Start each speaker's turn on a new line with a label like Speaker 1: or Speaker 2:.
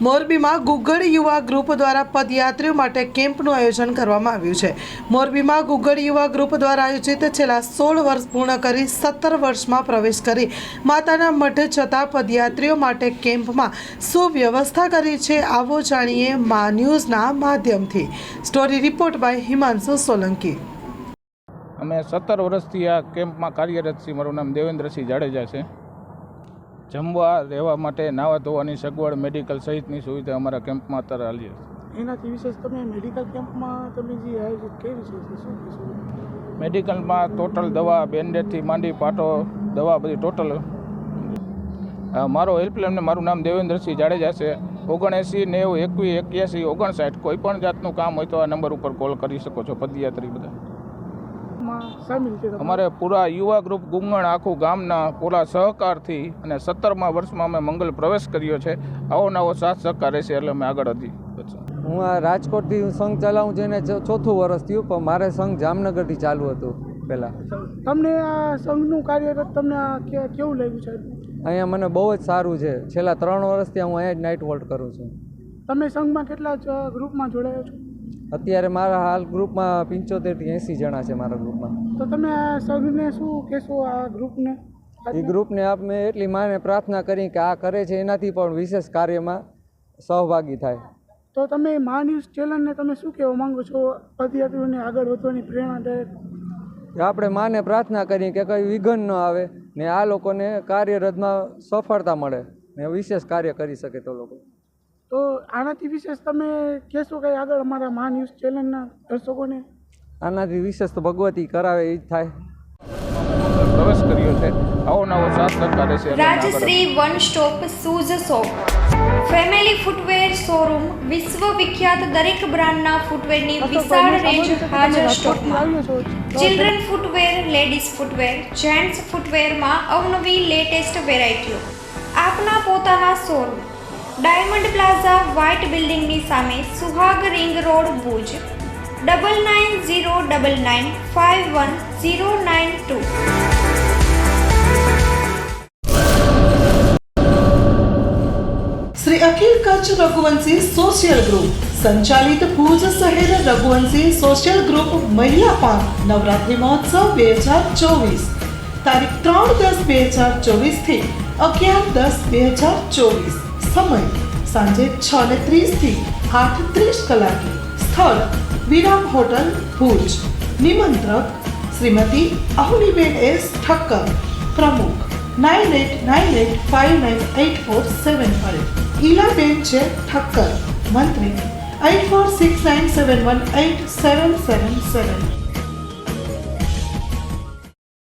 Speaker 1: મોરબીમાં ગુગળ યુવા ગ્રુપ દ્વારા પદયાત્રીઓ માટે કેમ્પનું આયોજન કરવામાં આવ્યું છે. મોરબીમાં ગુગળ યુવા ગ્રુપ દ્વારા આયોજિત છેલ્લા સોળ વર્ષ પૂર્ણ કરી સત્તર વર્ષમાં પ્રવેશ કરી માતાના મઠ જતા પદયાત્રીઓ માટે કેમ્પમાં શું વ્યવસ્થા કરી છે આવો જાણીએ મા ન્યૂઝના માધ્યમથી. Story report by Himanshu Solanki.
Speaker 2: અમે સત્તર વર્ષથી આ કેમ્પમાં કાર્યરત છીએ. મારું નામ દેવેન્દ્રસિંહ જાડેજા છે. જમવા રહેવા માટે નાવા ધોવાની સગવડ મેડિકલ સહિતની સુવિધા અમારા કેમ્પમાં અત્યારે હાલી છે
Speaker 3: એનાથી વિશેષ તમે મેડિકલ કેમ્પમાં તમે જે આયોજિત કેવી
Speaker 2: મેડિકલમાં ટોટલ દવા બેન્ડેડથી માંડી પાટો દવા બધી ટોટલ મારો હેલ્પલાઇનને મારું નામ દેવેન્દ્રસિંહ જાડેજા છે. ઓગણએંસી નેવું એકવીસ એક્યાસી ઓગણસાઠ કોઈ પણ જાતનું કામ હોય તો આ નંબર ઉપર કોલ કરી શકો છો. પદયાત્રી બધા.
Speaker 3: સામેલ છે
Speaker 2: અમારે પૂરા યુવા ગ્રુપ ગુંગણ આખું ગામના પૂરા સહકારથી અને સત્તરમા વર્ષમાં અમે મંગલ પ્રવેશ કર્યો છે. આવો નવો સાથ સહકાર રહેશે એટલે અમે આગળ હતી.
Speaker 4: હું આ રાજકોટથી સંઘ ચલાવું છું એને ચોથું વર્ષ થયું પણ મારે સંઘ જામનગરથી ચાલુ હતું પહેલાં.
Speaker 3: તમને આ સંઘનું કાર્યરત તમને આ કેવું લાગ્યું છે
Speaker 4: અહીંયા મને બહુ જ સારું છે. છેલ્લા ત્રણ વર્ષથી હું અહીંયા જ નાઇટ વોલ્ટ કરું છું.
Speaker 3: તમે સંઘમાં કેટલા જ ગ્રુપમાં જોડાયા છો?
Speaker 4: અત્યારે મારા હાલ ગ્રુપમાં પંચોતેરથી એંસી જણા છે મારા ગ્રુપમાં.
Speaker 3: તો તમે આ સંઘને શું કહેશો આ ગ્રુપને?
Speaker 4: એ ગ્રુપને આપ મેં એટલી માને પ્રાર્થના કરી કે આ કરે છે એનાથી પણ વિશેષ કાર્યમાં સહભાગી થાય.
Speaker 3: તો તમે મા ન્યૂઝ ચેનલને તમે શું કહેવા માંગો છો? પદયાત્રીઓને આગળ વધવાની પ્રેરણાદાયક
Speaker 4: કે આપણે માને પ્રાર્થના કરીએ કે કંઈ વિઘન ન આવે ને આ લોકોને કાર્યરતમાં સફળતા મળે ને વિશેષ કાર્ય કરી શકે તો લોકો.
Speaker 3: તો આનાથી વિશેષ તમે કહેશો કે આગળ અમારા મા ન્યૂઝ ચેનલના દર્શકોને?
Speaker 4: આનાથી વિશેષ તો ભગવતી કરાવે એ જ થાય.
Speaker 2: પ્રવેશ કર્યો છે. આવો નવો એટલે અમે આગળ.
Speaker 5: Rajshree one stop shoes shop. Family footwear showroom વિશ્વ વિખ્યાત દરેક બ્રાન્ડના ફૂટવેરની વિશાળ રેન્જ હાજર સ્ટોકમાં. Children footwear ladies footwear gents ફૂટવેરમાં અવનવી લેટેસ્ટ વેરાયટીઓ. આપના પોતાના શોરૂમ. ડાયમંડ પ્લાઝા વ્હાઇટ બિલ્ડિંગની સામે Suhag ring road Bhuj. Double nine zero double nine five one zero nine two.
Speaker 1: Shri Akhil Kutch Raghuvanshi social group સંચાલિત ભુજ શહેર રઘુવંશી સોશિયલ ગ્રુપ મહિલા પાંખ નવરાત્રિ મહોત્સવ બે હજાર ચોવીસ. તારીખ ત્રણ દસ બે હજાર ચોવીસથી અગિયાર દસ બે હજાર ચોવીસ. સમય સાંજે છ ને ત્રીસથી આઠ ત્રીસ કલાકે સ્થળ વિરામ હોટલ ભુજ નિમંત્રક શ્રીમતી અહુલીબેન એસ ઠક્કર પ્રમુખ nine eight nine eight five nine eight four seven five Ilaben છે ઠક્કર મંત્રી eight four six nine seven one eight seven seven seven